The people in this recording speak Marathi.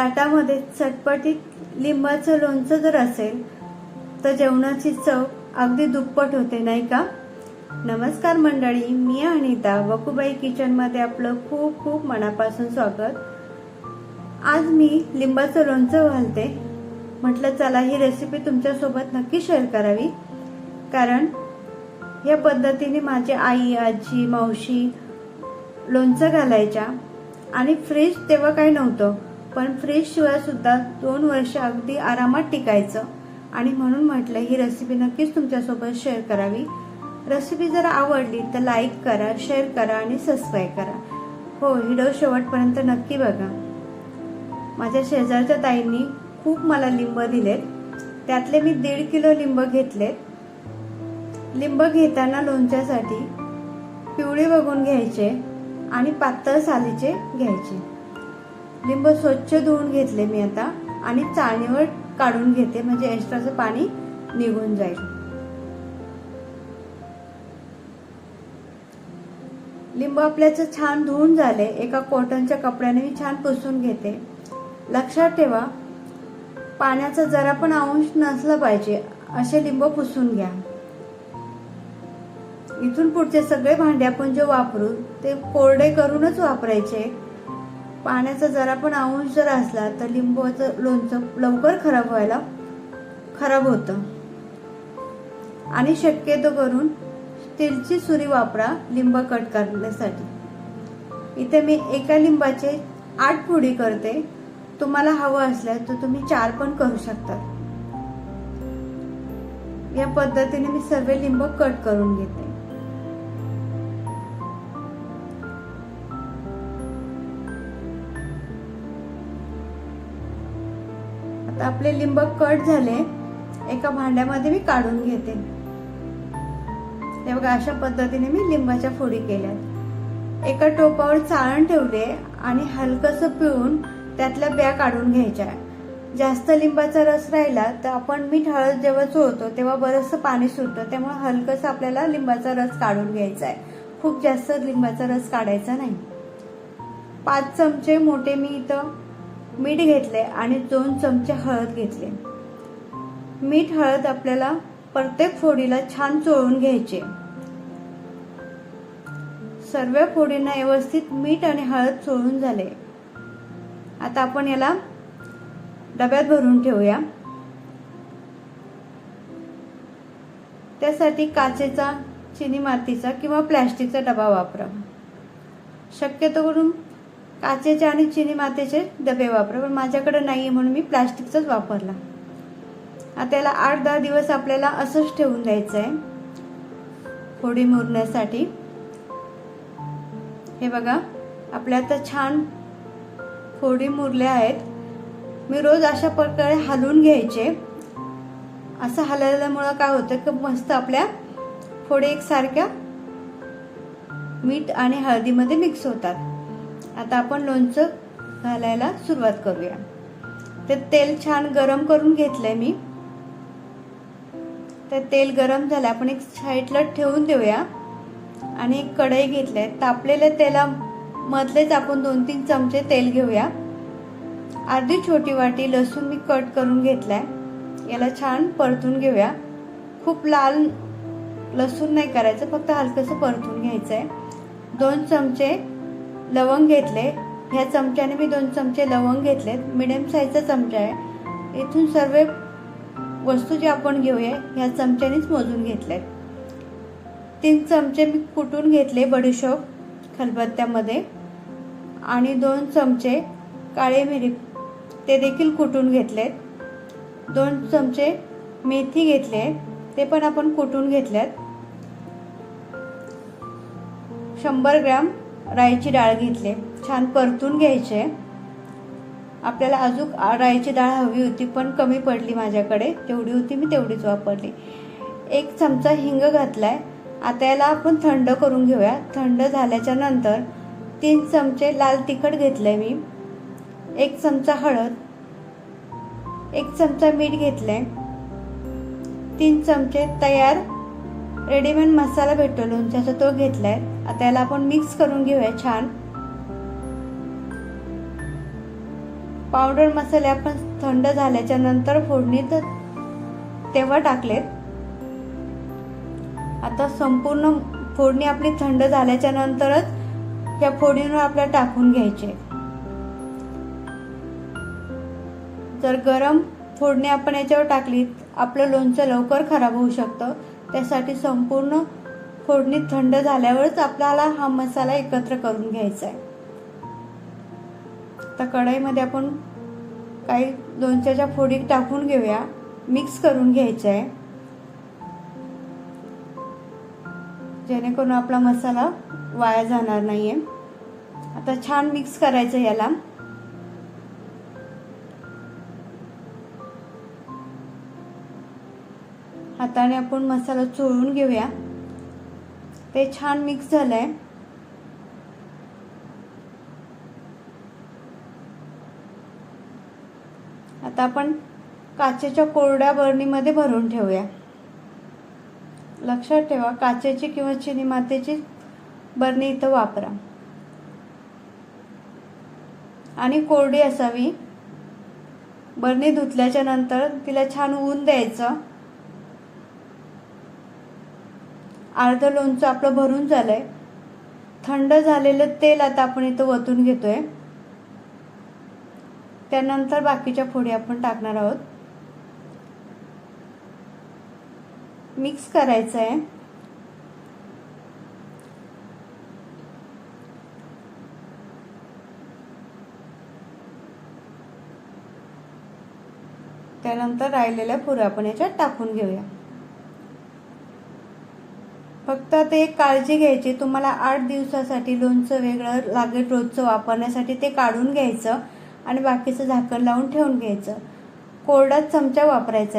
ताटामध्ये चटपटीत लिंबाचं लोणचं जर असेल तर जेवणाची चव अगदी दुप्पट होते नाही का? नमस्कार मंडळी मी अनिता वकुबाई किचनमध्ये आपलं खूप खूप मनापासून स्वागत. आज मी लिंबाचं लोणचं घालते. म्हटलं चला ही रेसिपी तुमच्यासोबत नक्की शेअर करावी. कारण या पद्धतीने माझी आई आजी मावशी लोणचं घालायच्या आणि फ्रीज तेव्हा काही नव्हतं. पण फ्रीज शिवाय सुद्धा दोन वर्ष अगदी आरामात टिकायचं. आणि म्हणून म्हटलं ही रेसिपी नक्कीच तुमच्यासोबत शेअर करावी. रेसिपी जर आवडली तर लाईक करा शेअर करा आणि सबस्क्राईब करा. हो व्हिडिओ शेवटपर्यंत नक्की बघा. माझ्या शेजारच्या ताईंनी खूप मला लिंब दिलेत. त्यातले मी दीड किलो लिंब घेतलेत. लिंब घेताना लोणच्यासाठी पिवळे बघून घ्यायचे आणि पातळ सालीचे घ्यायचे. लिंब स्वच्छ धुवून घेतले मी आता आणि चाळणीवर काढून घेते म्हणजे एक्स्ट्राचं पाणी निघून जाईल. लिंब आपल्याचं छान धुवून झाले एका कॉटनच्या कपड्याने मी छान पुसून घेते. लक्षात ठेवा पाण्याचा जरा पण अंश नसला पाहिजे असे लिंब पुसून घ्या. इथून पुढचे सगळे भांडे आपण जे वापरू ते कोरडे करूनच वापरायचे. पाण्याचा जरा पण अंश जर असला तर लिंबाचं लोणचं लवकर खराब व्हायला खराब होतं. आणि शक्यतो करून स्टीलची सुरी वापरा लिंब कट करण्यासाठी. इथे मी एका लिंबाचे आठ पुडी करते. तुम्हाला हवं असल्यास तर तुम्ही चार पण करू शकता. या पद्धतीने मी सर्व लिंब कट करून घेते. तर आपले लिंब कट झाले. एका भांड्यामध्ये मी काढून घेते. तेव्हा बघा अशा पद्धतीने मी लिंबाच्या फोडी केल्या एका टोपावर चाळण ठेवले आणि हलकस पिळून त्यातल्या ब्या काढून घ्यायच्या. जास्त लिंबाचा रस राहिला तर आपण मीठ हळद जेव्हा चोळतो तेव्हा बरंचसं पाणी सुटतं. त्यामुळे हलकस आपल्याला लिंबाचा रस काढून घ्यायचा आहे. खूप जास्त लिंबाचा रस काढायचा नाही. पाच चमचे मोठे मी इथं मीठ घेतले आणि दोन चमचे हळद घेतले. मीठ हळद आपल्याला प्रत्येक फोडीला छान चोळून घ्यायचे. सर्व फोडींना व्यवस्थित मीठ आणि हळद चोळून झाले. आता आपण याला डब्यात भरून ठेवूया. त्यासाठी काचेचा चिनी मातीचा किंवा प्लॅस्टिकचा डबा वापरा. शक्यतो करून काचेचे आणि चिनी मातीचे डबे वापरा पण माझ्याकडे नाही आहे म्हणून मी प्लॅस्टिकचाच वापरला. आता याला आठ दहा दिवस आपल्याला असंच ठेवून द्यायचं आहे फोडी मुरण्यासाठी. हे बघा आपल्या आता छान फोडी मुरल्या आहेत. मी रोज अशा प्रकारे हलवून घ्यायचे. असं हलवल्यामुळं काय होतं की मस्त आपल्या फोडी एकसारख्या मीठ आणि हळदीमध्ये मिक्स होतात. आता आपण लोणचं घालायला सुरुवात करूया. ते तेल छान गरम करून घेतलंय मी. ते तेल गरम झालं आपण एक साईडला ठेवून देऊया. आणि एक कढई घेतलंय. तापलेल्या तेला मधलेच आपण दोन तीन चमचे तेल घेऊया. अर्धी छोटी वाटी लसूण मी कट करून घेतलाय. याला छान परतून घेऊया. खूप लाल लसूण नाही करायचं फक्त हलकंसं परतून घ्यायचं आहे दोन चमचे लवंग घेतले. ह्या चमच्याने मी दोन चमचे लवंग घेतलेत. मिडियम साईजचा चमचा आहे. इथून सर्व वस्तू जे आपण घेऊया ह्या चमच्यानेच मोजून घेतल्यात. तीन चमचे मी कुटून घेतले बडीशोप खलबत्त्यामध्ये. आणि दोन चमचे काळे मिरी ते देखील कुटून घेतलेत. दोन चमचे मेथी घेतले ते पण आपण कुटून घेतल्यात. शंभर ग्राम राईची डाळ घेतली. छान परतून घ्यायचे. आपल्याला अजून राईची डाळ हवी होती पण कमी पडली माझ्याकडे. तेवढी होती मी तेवढीच वापरली. एक चमचा हिंग घातलाय. आता याला आपण थंड करून घेऊया. थंड झाल्याच्यानंतर तीन चमचे लाल तिखट घेतलंय मी. एक चमचा हळद. एक चमचा मीठ घेतलंय. तीन चमचे तयार रेडीमेड मसाला भेटतो लोणच्याचा तो घेतलाय. आता याला आपण मिक्स करून घेऊया छान. पावडर मसाले आपण थंड झाल्याच्यानंतर फोडणीत तेव्हा टाकलेत. आता संपूर्ण फोडणी आपली थंड झाल्याच्या नंतरच या फोडणीवर आपल्याला टाकून घ्यायचे. जर गरम फोडणी आपण याच्यावर टाकली आपलं लोणचं लवकर खराब होऊ शकतं. त्यासाठी संपूर्ण फोडणी थंड झाल्यावरच आपल्याला हा मसाला एकत्र करून घ्यायचा आहे तर कढईमध्ये आपण काही लोणच्याच्या फोडी टाकून घेऊया मिक्स करून घ्यायचं आहे जेणेकरून आपला मसाला वाया जाणार नाहीये. आता छान मिक्स करायचं याला. हाताने आपण मसाला चोळून घेऊया. ते छान मिक्स झालंय. आता आपण काचेच्या कोरड्या बरणीमध्ये भरून ठेवूया. लक्षात ठेवा काचेची किंवा चिनी मातेची बरणी इथं वापरा. आणि कोरडी असावी. बरणी धुतल्याच्या नंतर तिला छान ऊन द्यायचं. अर्धं लोणचं आपलं भरून झालं आहे थंड झालेलं तेल आता आपण इथं वतून घेतोय. त्यानंतर बाकीच्या फोडी आपण टाकणार आहोत. मिक्स करायचं आहे त्यानंतर राहिलेल्या पुऱ्या आपण याच्यात टाकून घेऊया. फक्त ते काळजी घ्यायची तुम्हाला आठ दिवसासाठी लोणचं वेगळं लागेल रोजचं वापरण्यासाठी ते काढून घ्यायचं आणि बाकीचं झाकण लावून ठेवून घ्यायचं. कोरडाच चमचा वापरायचा आहे.